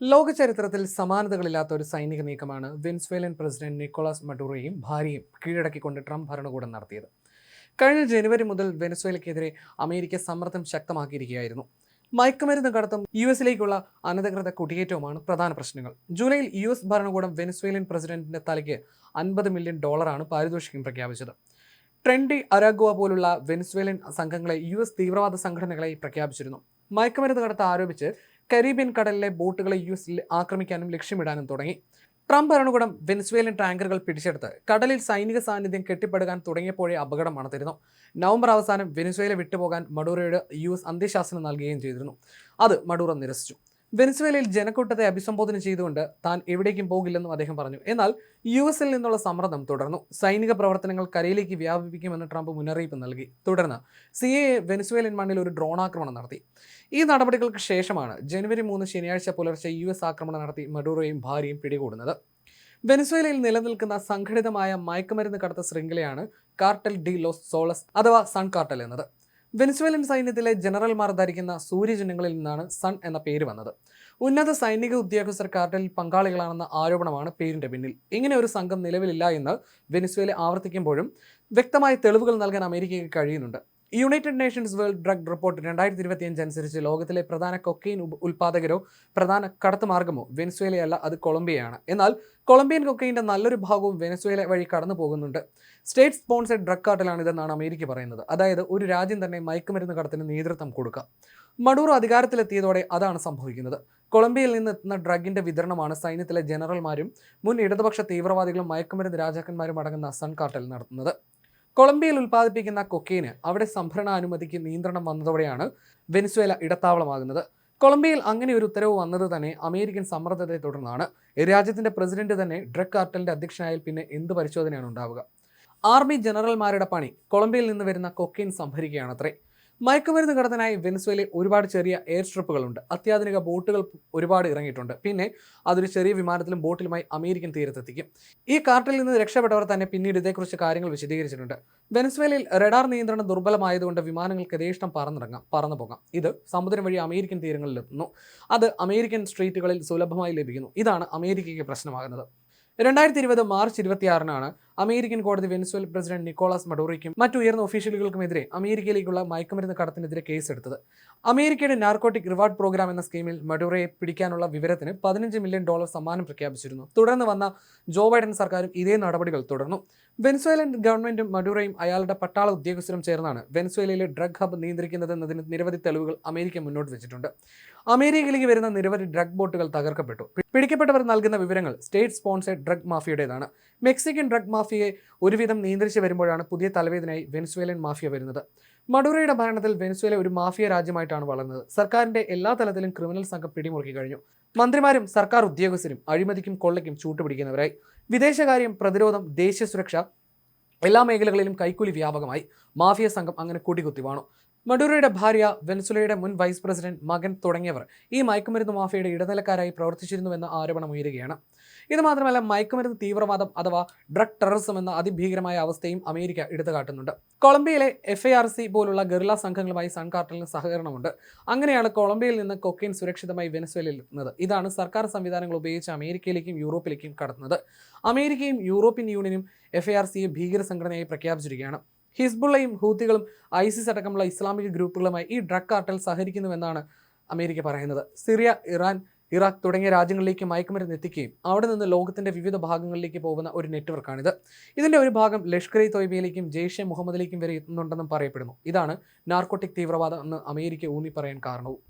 ലോക ചരിത്രത്തിൽ സമാനതകളില്ലാത്ത ഒരു സൈനിക നീക്കമാണ് വെൻസ്വേലൻ പ്രസിഡന്റ് നിക്കോളാസ് മഡൂറയും ഭാര്യയും കീഴടക്കിക്കൊണ്ട് ട്രംപ് ഭരണകൂടം നടത്തിയത്. കഴിഞ്ഞ ജനുവരി മുതൽ വെനസ്വേലയ്ക്കെതിരെ അമേരിക്ക സമ്മർദ്ദം ശക്തമാക്കിയിരിക്കുകയായിരുന്നു. മയക്കുമരുന്ന് കടത്തും യു എസിലേക്കുള്ള അനധികൃത കുടിയേറ്റവുമാണ് പ്രധാന പ്രശ്നങ്ങൾ. ജൂലൈയിൽ യു എസ് ഭരണകൂടം വെനസ്വേലിയൻ പ്രസിഡന്റിന്റെ തലയ്ക്ക് അൻപത് മില്യൺ ഡോളറാണ് പാരിതോഷികം പ്രഖ്യാപിച്ചത്. ട്രെൻഡി അരാഗുവ പോലുള്ള വെനസ്വേലിയൻ സംഘങ്ങളെ യു എസ് തീവ്രവാദ സംഘടനകളായി പ്രഖ്യാപിച്ചിരുന്നു. മയക്കുമരുന്ന് കടത്ത് ആരോപിച്ച് കരീബിയൻ കടലിലെ ബോട്ടുകളെ യു എസ് ആക്രമിക്കാനും ലക്ഷ്യമിടാനും തുടങ്ങി. ട്രംപ് ഭരണകൂടം വെനസ്വേലൻ ടാങ്കറുകൾ പിടിച്ചെടുത്ത് കടലിൽ സൈനിക സാന്നിധ്യം കെട്ടിപ്പടുക്കാൻ തുടങ്ങിയപ്പോഴേ അപകടം മണത്തിരുന്നു നവംബർ അവസാനം വെനസ്വേല വിട്ടുപോകാൻ മഡൂറയുടെ യു എസ് അന്ത്യശാസനം നൽകുകയും ചെയ്തിരുന്നു. അത് മഡൂറ നിരസിച്ചു. വെനസ്വേലയിൽ ജനക്കൂട്ടത്തെ അഭിസംബോധന ചെയ്തുകൊണ്ട് താൻ എവിടേക്കും പോകില്ലെന്നും അദ്ദേഹം പറഞ്ഞു. എന്നാൽ യു എസിൽ നിന്നുള്ള സമ്മർദ്ദം തുടർന്നു. സൈനിക പ്രവർത്തനങ്ങൾ കരയിലേക്ക് വ്യാപിപ്പിക്കുമെന്ന് ട്രംപ് മുന്നറിയിപ്പ് നൽകി. തുടർന്ന് സി എ വെനസ്വേലൻ മണ്ണിൽ ഒരു ഡ്രോൺ ആക്രമണം നടത്തി. ഈ നടപടികൾക്ക് ശേഷമാണ് ജനുവരി മൂന്ന് ശനിയാഴ്ച പുലർച്ചെ യു എസ് ആക്രമണം നടത്തി മഡൂറോയും ഭാര്യയും പിടികൂടുന്നത്. വെനസ്വേലയിൽ നിലനിൽക്കുന്ന സംഘടിതമായ മയക്കുമരുന്ന് കടത്ത ശൃംഖലയാണ് കാർട്ടൽ ഡി ലോസ് സോളസ് അഥവാ സൺ കാർട്ടൽ എന്നത്. വെനസ്വേലൻ സൈന്യത്തിലെ ജനറൽമാർ ധരിക്കുന്ന സൂര്യചിഹ്നങ്ങളിൽ നിന്നാണ് സൺ എന്ന പേര് വന്നത്. ഉന്നത സൈനിക ഉദ്യോഗസ്ഥർ കാർട്ടലിൽ പങ്കാളികളാണെന്ന ആരോപണമാണ് പേരിന്റെ പിന്നിൽ. ഇങ്ങനെ ഒരു സംഘം നിലവിലില്ല എന്ന് വെനസ്വേല ആവർത്തിക്കുമ്പോഴും വ്യക്തമായ തെളിവുകൾ നൽകാൻ അമേരിക്കയ്ക്ക് കഴിയുന്നുണ്ട്. United Nations World Drug Report രണ്ടായിരത്തി ഇരുപത്തിയഞ്ച് അനുസരിച്ച് ലോകത്തിലെ പ്രധാന കൊക്കെയിൻ ഉൽപാദകരോ പ്രധാന കടത്തുമാർഗമോ വെനസ്വേലയല്ല അത് കൊളംബിയയാണ്. എന്നാൽ കൊളംബിയൻ കൊക്കെയിന്റെ നല്ലൊരു ഭാഗവും വെനസ്വേല വഴി കടന്നു പോകുന്നുണ്ട്. സ്റ്റേറ്റ് സ്പോൺസർഡ് ഡ്രഗ് കാർട്ടിലാണ് ഇതെന്നാണ് അമേരിക്ക പറയുന്നത്. അതായത് ഒരു രാജ്യം തന്നെ മയക്കുമരുന്ന് കടത്തിന് നേതൃത്വം കൊടുക്കുക മഡൂറോ അധികാരത്തിലെത്തിയതോടെ അതാണ് സംഭവിക്കുന്നത്. കൊളംബിയയിൽ നിന്ന് എത്തുന്ന ഡ്രഗിന്റെ വിതരണമാണ് സൈന്യത്തിലെ ജനറൽമാരും മുൻ ഇടതുപക്ഷ തീവ്രവാദികളും മയക്കുമരുന്ന് രാജാക്കന്മാരും അടങ്ങുന്ന സൺ കാർട്ടൽ നടത്തുന്നത്. കൊളംബിയയിൽ ഉൽപ്പാദിപ്പിക്കുന്ന കൊക്കെയിന് അവിടെ സംഭരണ അനുമതിക്ക് നിയന്ത്രണം വന്നതോടെയാണ് വെനിസ്വേല ഇടത്താവളമാകുന്നത്. കൊളംബിയയിൽ അങ്ങനെ ഒരു ഉത്തരവ് വന്നത് തന്നെ അമേരിക്കൻ സമ്മർദ്ദത്തെ തുടർന്നാണ്. രാജ്യത്തിന്റെ പ്രസിഡന്റ് തന്നെ ഡ്രഗ് കാർട്ടലിന്റെ അധ്യക്ഷനായാൽ പിന്നെ എന്ത് പരിശോധനയാണ് ഉണ്ടാവുക? ആർമി ജനറൽമാരുടെ പണി കൊളംബിയയിൽ നിന്ന് വരുന്ന കൊക്കെയിൻ സംഭരിക്കുകയാണത്രേ. മയക്കുമരുന്ന് കടത്തനായി വെനസ്വേലയിൽ ഒരുപാട് ചെറിയ എയർ സ്ട്രിപ്പുകളുണ്ട് അത്യാധുനിക ബോട്ടുകൾ ഒരുപാട് ഇറങ്ങിയിട്ടുണ്ട്. പിന്നെ അതൊരു ചെറിയ വിമാനത്തിലും ബോട്ടിലുമായി അമേരിക്കൻ തീരത്തെത്തിക്കും. ഈ കാർട്ടിൽ നിന്ന് രക്ഷപ്പെട്ടവർ തന്നെ പിന്നീട് ഇതേക്കുറിച്ച് കാര്യങ്ങൾ വിശദീകരിച്ചിട്ടുണ്ട്. വെനസ്വേലയിൽ റഡാർ നിയന്ത്രണം ദുർബലമായതുകൊണ്ട് വിമാനങ്ങൾക്ക് യഥേഷ്ടം പറന്നിറങ്ങാം പറന്നു പോകാം ഇത് സമുദ്രം വഴി അമേരിക്കൻ തീരങ്ങളിൽ എത്തുന്നു. അത് അമേരിക്കൻ സ്ട്രീറ്റുകളിൽ സുലഭമായി ലഭിക്കുന്നു. ഇതാണ് അമേരിക്കയ്ക്ക് പ്രശ്നമാകുന്നത്. രണ്ടായിരത്തി ഇരുപത് മാർച്ച് ഇരുപത്തിയാറിനാണ് അമേരിക്കൻ കോടതി വെനസ്വേൽ പ്രസിഡന്റ് നിക്കോളാസ് മഡോറിക്കും മറ്റു ഉയർന്ന ഒഫീഷ്യലുകൾക്കുമെതിരെ അമേരിക്കയിലേക്കുള്ള മയക്കുമരുന്ന് കടത്തിനെതിരെ കേസെടുത്തത്. അമേരിക്കയുടെ നാർക്കോട്ടിക് റിവാർഡ് പ്രോഗ്രാം എന്ന സ്കീമിൽ മഡോറയെ പിടിക്കാനുള്ള വിവരത്തിന് പതിനഞ്ച് മില്യൺ ഡോളർ സമ്മാനം പ്രഖ്യാപിച്ചിരുന്നു. തുടർന്ന് വന്ന ജോ ബൈഡൻ സർക്കാരും ഇതേ നടപടികൾ തുടർന്നു. വെനസ്വേലൻ ഗവൺമെന്റും മഡൂറയും അയാളുടെ പട്ടാള ഉദ്യോഗസ്ഥരും ചേർന്നാണ് വെനസ്വേലയിലെ ഡ്രഗ് ഹബ് നിയന്ത്രിക്കുന്നതെന്നതിന് നിരവധി തെളിവുകൾ അമേരിക്ക മുന്നോട്ട് വെച്ചിട്ടുണ്ട്. അമേരിക്കയിലേക്ക് വരുന്ന നിരവധി ഡ്രഗ് ബോട്ടുകൾ തകർക്കപ്പെട്ടു. പിടിക്കപ്പെട്ടവർ നൽകുന്ന വിവരങ്ങൾ സ്റ്റേറ്റ് സ്പോൺസേഡ് ഡ്രഗ് മാഫിയുടേതാണ്. മെക്സിക്കൻ ഡ്രഗ് മാഫിയെ ഒരുവിധം നിയന്ത്രിച്ചു വരുമ്പോഴാണ് പുതിയ തലവേദനയായി വെനസ്വേലൻ മാഫിയ വരുന്നത്. മഡൂറയുടെ ഭരണത്തിൽ വെനസ്വേല ഒരു മാഫിയ രാജ്യമായിട്ടാണ് വളർന്നത്. സർക്കാരിന്റെ എല്ലാ തലത്തിലും ക്രിമിനൽ സംഘം പിടിമുറുക്കി കഴിഞ്ഞു. മന്ത്രിമാരും സർക്കാർ ഉദ്യോഗസ്ഥരും അഴിമതിക്കും കൊള്ളയ്ക്കും ചൂട്ടുപിടിക്കുന്നവരായി വിദേശകാര്യം പ്രതിരോധം ദേശീയ സുരക്ഷ എല്ലാ മേഖലകളിലും കൈക്കൂലി വ്യാപകമായി. മാഫിയ സംഘം അങ്ങനെ കൂട്ടിക്കുത്തി വാണു. മഡൂറയുടെ ഭാര്യ വെനസുലയുടെ മുൻ വൈസ് പ്രസിഡന്റ് മകൻ തുടങ്ങിയവർ ഈ മയക്കുമരുന്ന് മാഫിയയുടെ ഇടനിലക്കാരായി പ്രവർത്തിച്ചിരുന്നുവെന്ന ആരോപണം ഉയരുകയാണ്. ഇത് മാത്രമല്ല മയക്കുമരുന്ന് തീവ്രവാദം അഥവാ ഡ്രഗ് ടെററിസം എന്ന അതിഭീകരമായ അവസ്ഥയും അമേരിക്ക എടുത്തു കാട്ടുന്നുണ്ട് കൊളംബിയയിലെ എഫ് ഐ ആർ സി പോലുള്ള ഗറില്ല സംഘങ്ങളുമായി സൺ കാർട്ടലിന് സഹകരണമുണ്ട്. അങ്ങനെയാണ് കൊളംബിയയിൽ നിന്ന് കൊക്കെയിൻ സുരക്ഷിതമായി വെനസ്വേലയിൽ എത്തുന്നത് ഇതാണ് സർക്കാർ സംവിധാനങ്ങൾ ഉപയോഗിച്ച് അമേരിക്കയിലേക്കും യൂറോപ്പിലേക്കും കടത്തുന്നത്. അമേരിക്കയും യൂറോപ്യൻ യൂണിയനും എഫ് ഐ ആർ സിയെ ഭീകര സംഘടനയായി പ്രഖ്യാപിച്ചിരിക്കുകയാണ്. ഹിസ്ബുള്ളയും ഹൂത്തികളും ഐസിസ് അടക്കമുള്ള ഇസ്ലാമിക ഗ്രൂപ്പുകളുമായി ഈ ഡ്രഗ് കാർട്ടൽ സഹകരിക്കുന്നുവെന്നാണ് അമേരിക്ക പറയുന്നത്. സിറിയ ഇറാൻ ഇറാഖ് തുടങ്ങിയ രാജ്യങ്ങളിലേക്ക് മയക്കുമരുന്ന് എത്തിക്കുകയും അവിടെ നിന്ന് ലോകത്തിന്റെ വിവിധ ഭാഗങ്ങളിലേക്ക് പോകുന്ന ഒരു നെറ്റ്വർക്കാണിത്. ഇതിന്റെ ഒരു ഭാഗം ലഷ്കർ ഇ തൊയ്ബയിലേക്കും ജെയ്ഷെ മുഹമ്മദിലേക്കും വരെ എത്തുന്നുണ്ടെന്നും പറയപ്പെടുന്നു. ഇതാണ് നാർക്കോട്ടിക് തീവ്രവാദം എന്ന് അമേരിക്ക ഊന്നി പറയാൻ കാരണവും.